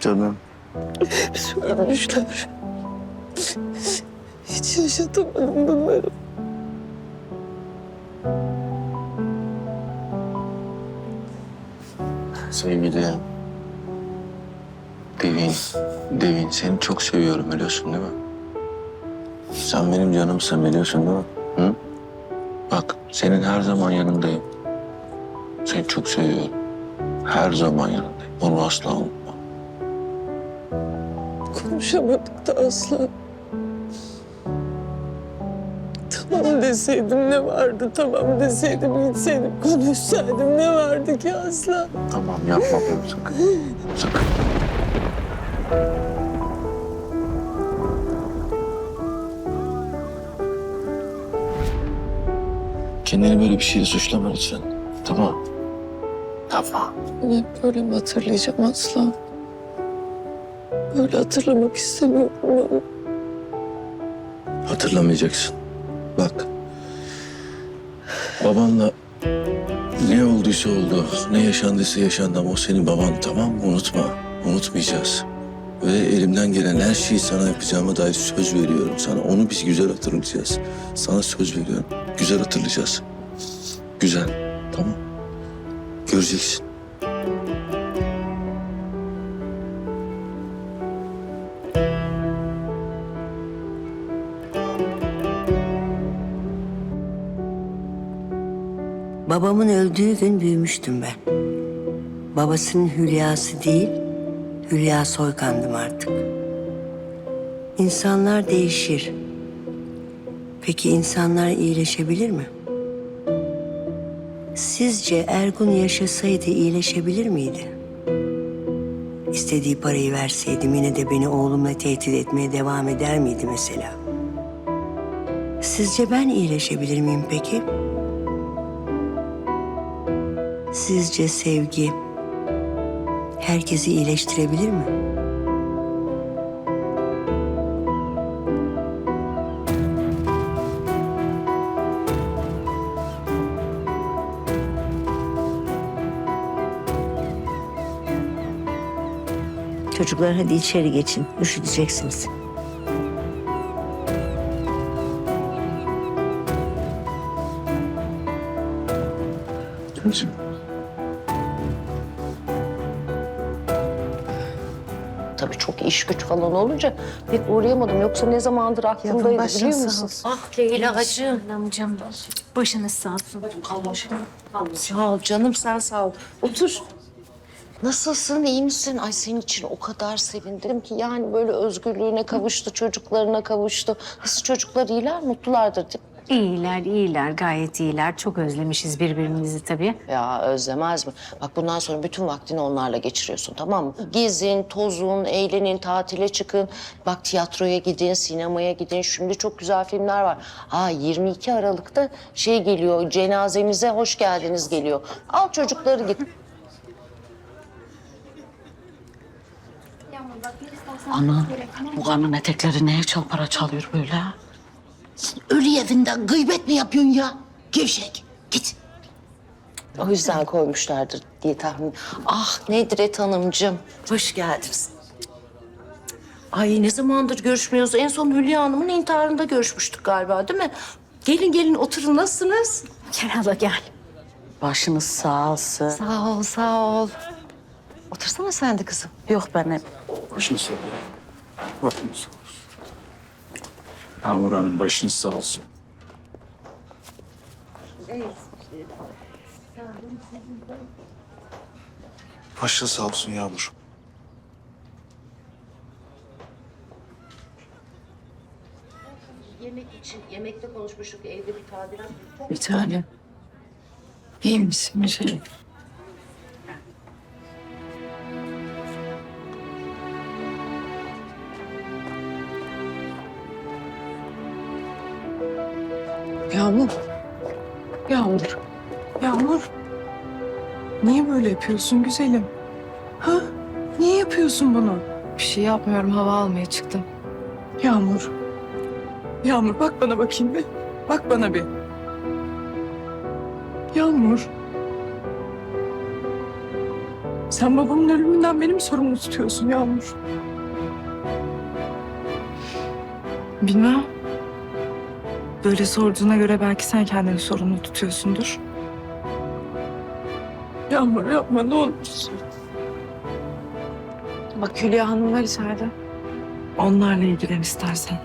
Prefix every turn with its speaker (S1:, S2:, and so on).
S1: Canım.
S2: Ölmüşler. Hiç yaşatamadım bunları.
S1: Sevgili Devin, Devin seni çok seviyorum biliyorsun değil mi? Sen benim canımsın biliyorsun değil mi? Hı? Bak senin her zaman yanındayım. Seni çok seviyorum. Her zaman yanındayım. Bunu asla unutma.
S2: Konuşamadık da asla. Tamam deseydim ne vardı, tamam deseydim gitseydim konuşsaydım ne vardı ki asla.
S1: Tamam yapma bunu sakın. Sakın. Kendini böyle bir şeyle suçlama lütfen. Tamam. Tamam.
S2: Ben hep böyle mi hatırlayacağım asla? Böyle hatırlamak istemiyorum onu.
S1: Hatırlamayacaksın. Bak. Babanla ne olduysa oldu, ne yaşandıysa yaşandı ama o senin baban tamam mı? Unutma. Unutmayacağız. Ve elimden gelen her şeyi sana yapacağıma dair söz veriyorum sana. Onu biz güzel hatırlayacağız. Sana söz veriyorum. Güzel hatırlayacağız. Güzel. Tamam. Göreceksin.
S3: Babamın öldüğü gün büyümüştüm ben. Babasının hülyası değil, Hülya Soykan'dım artık. İnsanlar değişir. Peki insanlar iyileşebilir mi? Sizce Ergun yaşasaydı iyileşebilir miydi? İstediği parayı verseydim yine de beni oğlumla tehdit etmeye devam eder miydi mesela? Sizce ben iyileşebilir miyim peki? Sizce sevgi herkesi iyileştirebilir mi? Çocuklar hadi içeri geçin. Üşüteceksiniz.
S4: Tabii iş güç falan olunca pek uğrayamadım. Yoksa ne zamandır aklımdaydı biliyor musun?
S5: Ah Leyla'cığım. Amcam başınız sağ olsun.
S4: Sağ ol canım sen sağ ol. Otur. Nasılsın, iyi misin? Ay senin için o kadar sevindim ki yani böyle özgürlüğüne kavuştu, çocuklarına kavuştu. Nasıl çocuklar iyiler, mutlulardır değil mi?
S5: İyiler, iyiler, gayet iyiler. Çok özlemişiz birbirimizi tabii.
S4: Ya özlemez mi? Bak bundan sonra bütün vaktini onlarla geçiriyorsun tamam mı? Gezin, tozun, eğlenin, tatile çıkın. Bak tiyatroya gidin, sinemaya gidin. Şimdi çok güzel filmler var. Ha 22 Aralık'ta şey geliyor, cenazemize hoş geldiniz geliyor. Al çocukları git.
S6: Ana bu karnın etekleri neye çalpara çalıyor böyle? Ölü evinden gıybet mi yapıyorsun ya? Gevşek git.
S4: O yüzden koymuşlardır diye tahmin. Ah Nedret Hanımcığım, hoş geldiniz. Ay ne zamandır görüşmüyoruz? En son Hülya Hanım'ın intiharında görüşmüştük galiba değil mi? Gelin gelin oturun nasılsınız?
S5: Gel hala gel.
S6: Başınız sağ olsun.
S4: Sağ ol sağ ol. Otursana sen de kızım.
S6: Yok ben hep
S7: Başınız sağ olsun. Başınız sağ olsun. Yağmur Hanım başınız sağ olsun.
S8: Başın sağ olsun Yağmur.
S4: Yemek için, yemekte konuşmuştuk evde bir tadilat.
S2: Bir tane. İyi misin güzelim? Yağmur. Yağmur. Yağmur. Niye böyle yapıyorsun güzelim? Ha? Niye yapıyorsun bunu?
S9: Bir şey yapmıyorum. Hava almaya çıktım.
S2: Yağmur. Yağmur bak bana bakayım bir. Bak bana bir. Yağmur.
S9: Sen babamın ölümünden beni mi sorumlu tutuyorsun Yağmur? Bilmem. Böyle sorduğuna göre belki sen kendini sorumlu tutuyorsundur. Yağmur yapma ne olursun. Bak Hülya Hanım var içeride. Onlarla ilgilen istersen.